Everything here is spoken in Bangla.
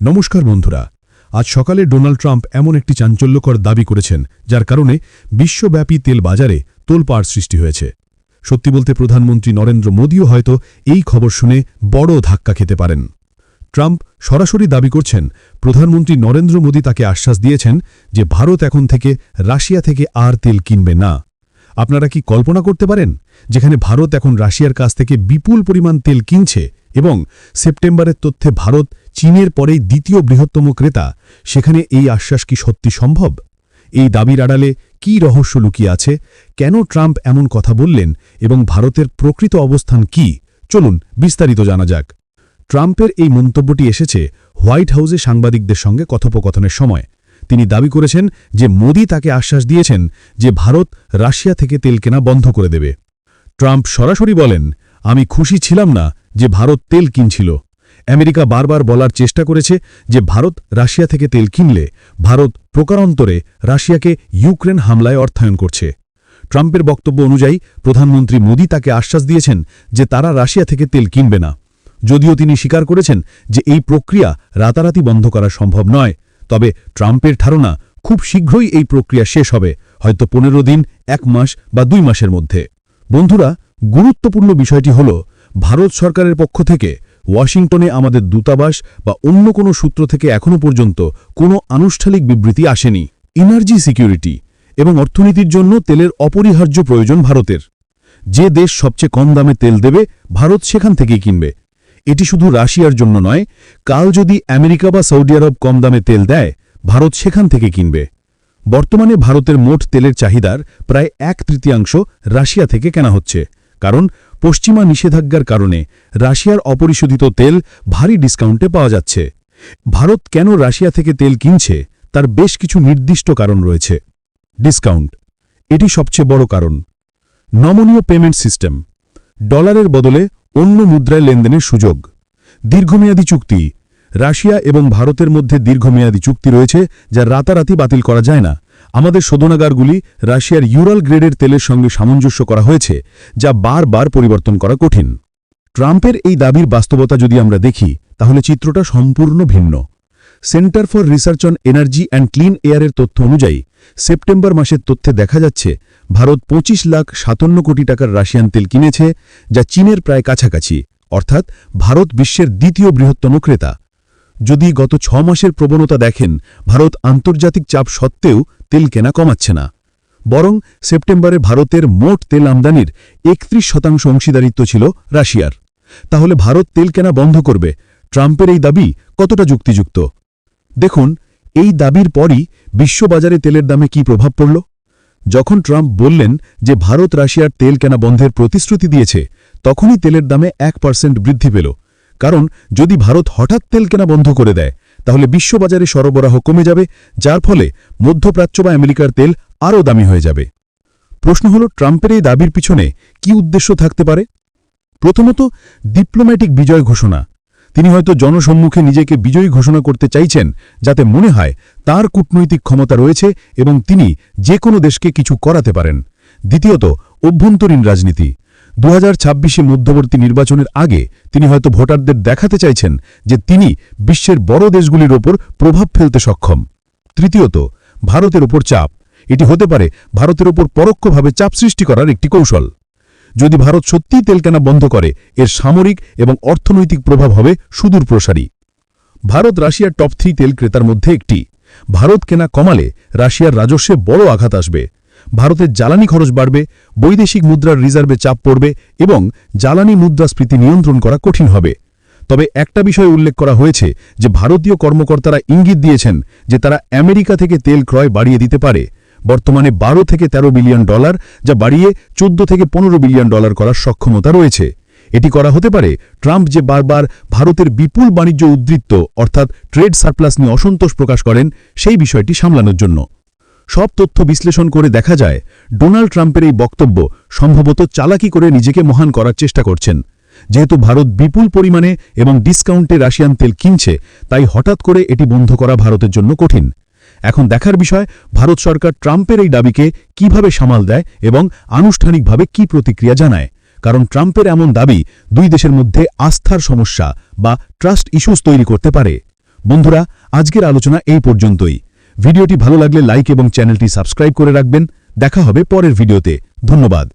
নমস্কার বন্ধুরা, আজ সকালে ডোনাল্ড ট্রাম্প এমন একটি চাঞ্চল্যকর দাবি করেছেন, যার কারণে বিশ্বব্যাপী তেল বাজারে তোলপাড় সৃষ্টি হয়েছে। সত্যি বলতে প্রধানমন্ত্রী নরেন্দ্র মোদীও হয়তো এই খবর শুনে বড় ধাক্কা খেতে পারেন। ট্রাম্প সরাসরি দাবি করছেন, প্রধানমন্ত্রী নরেন্দ্র মোদী তাকে আশ্বাস দিয়েছেন যে ভারত এখন থেকে রাশিয়া থেকে আর তেল কিনবে না। আপনারা কি কল্পনা করতে পারেন, যেখানে ভারত এখন রাশিয়ার কাছ থেকে বিপুল পরিমাণ তেল কিনছে এবং সেপ্টেম্বরের তথ্যে ভারত চীনের পরেই দ্বিতীয় বৃহত্তম ক্রেতা, সেখানে এই আশ্বাস কি সত্যি সম্ভব? এই দাবির আড়ালে কি রহস্য লুকিয়ে আছে? কেন ট্রাম্প এমন কথা বললেন? এবং ভারতের প্রকৃত অবস্থান কি? চলুন বিস্তারিত জানা যাক। ট্রাম্পের এই মন্তব্যটি এসেছে হোয়াইট হাউসে সাংবাদিকদের সঙ্গে কথোপকথনের সময়। তিনি দাবি করেছেন যে মোদি তাকে আশ্বাস দিয়েছেন যে ভারত রাশিয়া থেকে তেল কেনা বন্ধ করে দেবে। ট্রাম্প সরাসরি বলেন, আমি খুশি ছিলাম না যে ভারত তেল কিনছিল। আমেরিকা বারবার বলার চেষ্টা করেছে যে ভারত রাশিয়া থেকে তেল কিনলে ভারত প্রকারান্তরে রাশিয়াকে ইউক্রেন হামলায় অর্থায়ন করছে। ট্রাম্পের বক্তব্য অনুযায়ী প্রধানমন্ত্রী মোদি তাকে আশ্বাস দিয়েছেন যে তারা রাশিয়া থেকে তেল কিনবে না। যদিও তিনি স্বীকার করেছেন যে এই প্রক্রিয়া রাতারাতি বন্ধ করা সম্ভব নয়। তবে ট্রাম্পের ধারণা, খুব শীঘ্রই এই প্রক্রিয়া শেষ হবে, হয়তো পনেরো দিন, এক মাস বা দুই মাসের মধ্যে। বন্ধুরা, গুরুত্বপূর্ণ বিষয়টি হল, ভারত সরকারের পক্ষ থেকে ওয়াশিংটনে আমাদের দূতাবাস বা অন্য কোনো সূত্র থেকে এখনও পর্যন্ত কোনো আনুষ্ঠানিক বিবৃতি আসেনি। এনার্জি সিকিউরিটি এবং অর্থনীতির জন্য তেলের অপরিহার্য প্রয়োজন ভারতের। যে দেশ সবচেয়ে কম দামে তেল দেবে, ভারত সেখান থেকেই কিনবে। এটি শুধু রাশিয়ার জন্য নয়, কাল যদি আমেরিকা বা সৌদি আরব কম দামে তেল দেয়, ভারত সেখান থেকে কিনবে। বর্তমানে ভারতের মোট তেলের চাহিদার প্রায় এক তৃতীয়াংশ রাশিয়া থেকে কেনা হচ্ছে। কারণ পশ্চিমা নিষেধাজ্ঞার কারণে রাশিয়ার অপরিশোধিত তেল ভারী ডিসকাউন্টে পাওয়া যাচ্ছে। ভারত কেন রাশিয়া থেকে তেল কিনছে তার বেশ কিছু নির্দিষ্ট কারণ রয়েছে। ডিসকাউন্ট, এটি সবচেয়ে বড় কারণ। নমনীয় পেমেন্ট সিস্টেম, ডলারের বদলে অন্য মুদ্রায় লেনদেনের সুযোগ। দীর্ঘমেয়াদী চুক্তি, রাশিয়া এবং ভারতের মধ্যে দীর্ঘমেয়াদী চুক্তি রয়েছে যা রাতারাতি বাতিল করা যায় না। আমাদের শোধনাগারগুলি রাশিয়ার ইউরাল গ্রেডের তেলের সঙ্গে সামঞ্জস্য করা হয়েছে, যা বারবার পরিবর্তন করা কঠিন। ট্রাম্পের এই দাবির বাস্তবতা যদি আমরা দেখি, তাহলে চিত্রটা সম্পূর্ণ ভিন্ন। Centre for Research on Energy and Clean এয়ারের তথ্য অনুযায়ী, সেপ্টেম্বর মাসের তথ্যে দেখা যাচ্ছে, ভারত ২৫ লাখ সাতান্ন কোটি টাকার রাশিয়ান তেল কিনেছে, যা চীনের প্রায় কাছাকাছি, অর্থাৎ ভারত বিশ্বের দ্বিতীয় বৃহত্তম ক্রেতা। যদি গত ছ মাসের প্রবণতা দেখেন, ভারত আন্তর্জাতিক চাপ সত্ত্বেও তেল কেনা কমাচ্ছে না। বরং সেপ্টেম্বরে ভারতের মোট তেল আমদানির একত্রিশ শতাংশ অংশীদারিত্ব ছিল রাশিয়ার। তাহলে ভারত তেল কেনা বন্ধ করবে। ট্রাম্পের এই দাবি কতটা যুক্তিযুক্ত? দেখুন, এই দাবির পরই বিশ্ববাজারে তেলের দামে কি প্রভাব পড়ল? যখন ট্রাম্প বললেন যে ভারত রাশিয়ার তেল কেনা বন্ধের প্রতিশ্রুতি দিয়েছে, তখনই তেলের দামে এক পার্সেন্ট বৃদ্ধি পেল। কারণ যদি ভারত হঠাৎ তেল কেনা বন্ধ করে দেয় তাহলে বিশ্ববাজারে সরবরাহ কমে যাবে, যার ফলে মধ্যপ্রাচ্য বা আমেরিকার তেল আরও দামি হয়ে যাবে। প্রশ্ন হল, ট্রাম্পের এই দাবির পিছনে কি উদ্দেশ্য থাকতে পারে? প্রথমত, ডিপ্লোম্যাটিক বিজয় ঘোষণা। তিনি হয়তো জনসম্মুখে নিজেকে বিজয়ী ঘোষণা করতে চাইছেন, যাতে মনে হয় তার কূটনৈতিক ক্ষমতা রয়েছে এবং তিনি যে কোনো দেশকে কিছু করাতে পারেন। দ্বিতীয়ত, অভ্যন্তরীণ রাজনীতি। দু হাজার মধ্যবর্তী নির্বাচনের আগে তিনি হয়তো ভোটারদের দেখাতে চাইছেন যে তিনি বিশ্বের বড় দেশগুলির ওপর প্রভাব ফেলতে সক্ষম। তৃতীয়ত, ভারতের ওপর চাপ। এটি হতে পারে ভারতের ওপর পরোক্ষভাবে চাপ সৃষ্টি করার একটি কৌশল। যদি ভারত সত্যিই তেল কেনা বন্ধ করে, এর সামরিক এবং অর্থনৈতিক প্রভাব হবে সুদূর প্রসারী। ভারত রাশিয়ার টপ থ্রি তেল ক্রেতার মধ্যে একটি। ভারত কেনা কমালে রাশিয়ার রাজস্বে বড় আঘাত আসবে। ভারতের জ্বালানি খরচ বাড়বে, বৈদেশিক মুদ্রার রিজার্ভে চাপ পড়বে এবং জ্বালানি মুদ্রাস্ফীতি নিয়ন্ত্রণ করা কঠিন হবে। তবে একটা বিষয় উল্লেখ করা হয়েছে যে ভারতীয় কর্মকর্তারা ইঙ্গিত দিয়েছেন যে তারা আমেরিকা থেকে তেল ক্রয় বাড়িয়ে দিতে পারে। বর্তমানে বারো থেকে ১৩ বিলিয়ন ডলার, যা বাড়িয়ে চোদ্দ থেকে পনেরো বিলিয়ন ডলার করার সক্ষমতা রয়েছে। এটি করা হতে পারে ট্রাম্প যে বারবার ভারতের বিপুল বাণিজ্য উদ্বৃত্ত অর্থাৎ ট্রেড সারপ্লাস নিয়ে অসন্তোষ প্রকাশ করেন, সেই বিষয়টি সামলানোর জন্য। সব তথ্য বিশ্লেষণ করে দেখা যায়, ডোনাল্ড ট্রাম্পের এই বক্তব্য সম্ভবত চালাকি করে নিজেকে মহান করার চেষ্টা করছেন। যেহেতু ভারত বিপুল পরিমাণে এবং ডিসকাউন্টে রাশিয়ান তেল কিনছে, তাই হঠাৎ করে এটি বন্ধ করা ভারতের জন্য কঠিন। এখন দেখার বিষয়, ভারত সরকার ট্রাম্পের এই দাবিকে কীভাবে সামাল দেয় এবং আনুষ্ঠানিকভাবে কি প্রতিক্রিয়া জানায়? কারণ ট্রাম্পের এমন দাবি দুই দেশের মধ্যে আস্থার সমস্যা বা ট্রাস্ট ইস্যুস তৈরি করতে পারে। বন্ধুরা, আজকের আলোচনা এই পর্যন্তই। ভিডিওটি ভালো লাগলে লাইক এবং চ্যানেলটি সাবস্ক্রাইব করে রাখবেন। দেখা হবে পরের ভিডিওতে। ধন্যবাদ।